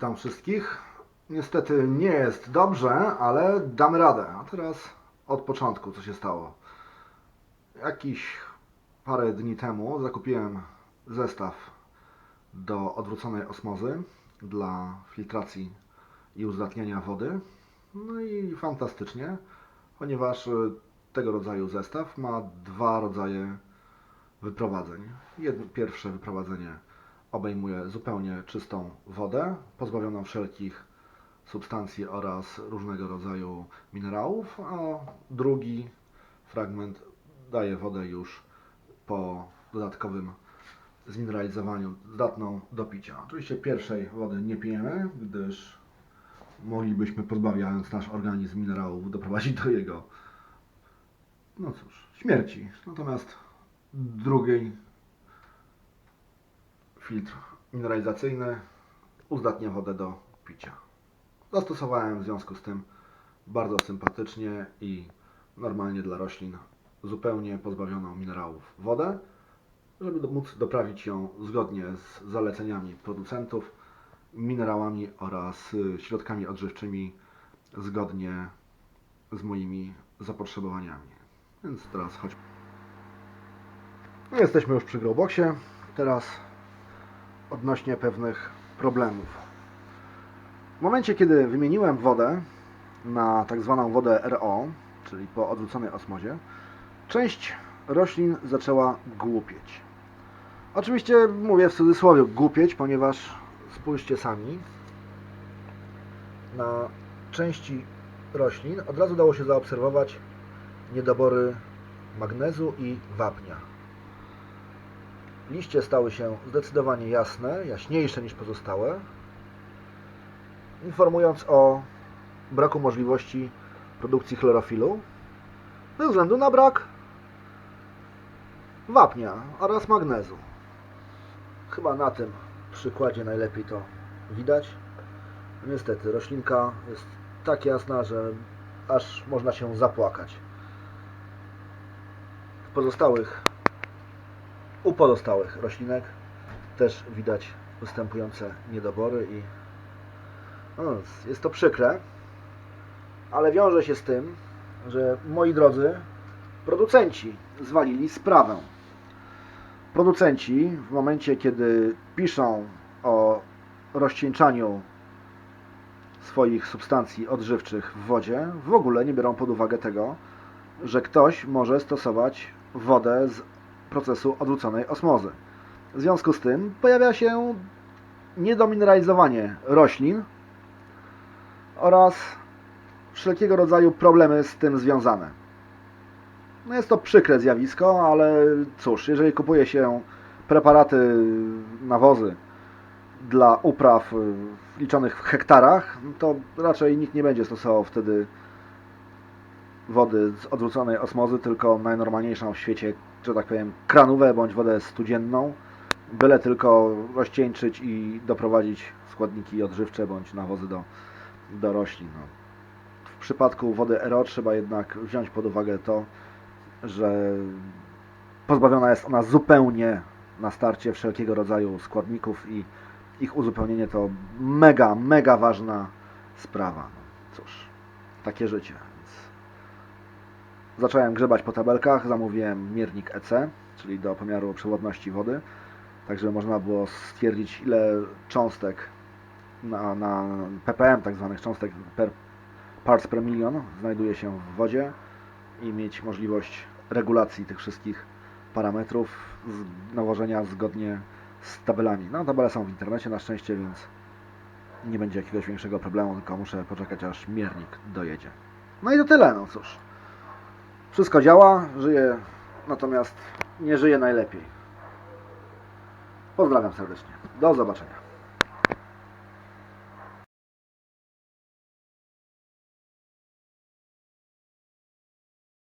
Witam wszystkich. Niestety nie jest dobrze, ale damy radę. A teraz od początku, co się stało. Jakiś parę dni temu zakupiłem zestaw do odwróconej osmozy dla filtracji i uzdatniania wody. No i fantastycznie, ponieważ tego rodzaju zestaw ma dwa rodzaje wyprowadzeń. Jedno, pierwsze wyprowadzenie obejmuje zupełnie czystą wodę, pozbawioną wszelkich substancji oraz różnego rodzaju minerałów, a drugi fragment daje wodę już po dodatkowym zmineralizowaniu, zdatną do picia. Oczywiście pierwszej wody nie pijemy, gdyż moglibyśmy pozbawiając nasz organizm minerałów doprowadzić do jego, no cóż, śmierci. Natomiast drugiej filtr mineralizacyjny uzdatnia wodę do picia. Zastosowałem w związku z tym bardzo sympatycznie i normalnie dla roślin zupełnie pozbawioną minerałów wodę, żeby móc doprawić ją zgodnie z zaleceniami producentów minerałami oraz y, środkami odżywczymi zgodnie z moimi zapotrzebowaniami. Więc teraz chodź. No, Jesteśmy już przy Growboxie. Teraz odnośnie pewnych problemów. W momencie, kiedy wymieniłem wodę na tak zwaną wodę RO, czyli po odwróconej osmozie, część roślin zaczęła głupieć. Oczywiście mówię w cudzysłowie głupieć, ponieważ spójrzcie sami, na części roślin od razu dało się zaobserwować niedobory magnezu i wapnia. Liście stały się zdecydowanie jasne, jaśniejsze niż pozostałe, informując o braku możliwości produkcji chlorofilu ze względu na brak wapnia oraz magnezu. Chyba na tym przykładzie najlepiej to widać. Niestety, roślinka jest tak jasna, że aż można się zapłakać. W pozostałych u pozostałych roślinek też widać występujące niedobory i no, jest to przykre, ale wiąże się z tym, że moi drodzy producenci zwalili sprawę. Producenci w momencie, kiedy piszą o rozcieńczaniu swoich substancji odżywczych w wodzie, w ogóle nie biorą pod uwagę tego, że ktoś może stosować wodę z procesu odwróconej osmozy. W związku z tym pojawia się niedomineralizowanie roślin oraz wszelkiego rodzaju problemy z tym związane. No jest to przykre zjawisko, ale cóż, jeżeli kupuje się preparaty, nawozy dla upraw y, liczonych w hektarach, to raczej nikt nie będzie stosował wtedy wody z odwróconej osmozy, tylko najnormalniejszą w świecie, że tak powiem, kranówę bądź wodę studzienną, byle tylko rozcieńczyć i doprowadzić składniki odżywcze bądź nawozy do, do roślin. No. W przypadku wody RO trzeba jednak wziąć pod uwagę to, że pozbawiona jest ona zupełnie na starcie wszelkiego rodzaju składników i ich uzupełnienie to mega, mega ważna sprawa. No, cóż, takie życie. Zacząłem grzebać po tabelkach, zamówiłem miernik EC, czyli do pomiaru przewodności wody, tak żeby można było stwierdzić ile cząstek na, na ppm, tak zwanych cząstek per parts per million znajduje się w wodzie i mieć możliwość regulacji tych wszystkich parametrów, nałożenia zgodnie z tabelami. No, tabele są w internecie na szczęście, więc nie będzie jakiegoś większego problemu, tylko muszę poczekać aż miernik dojedzie. No i to tyle, no cóż. Wszystko działa, żyje, natomiast nie żyje najlepiej. Pozdrawiam serdecznie. Do zobaczenia.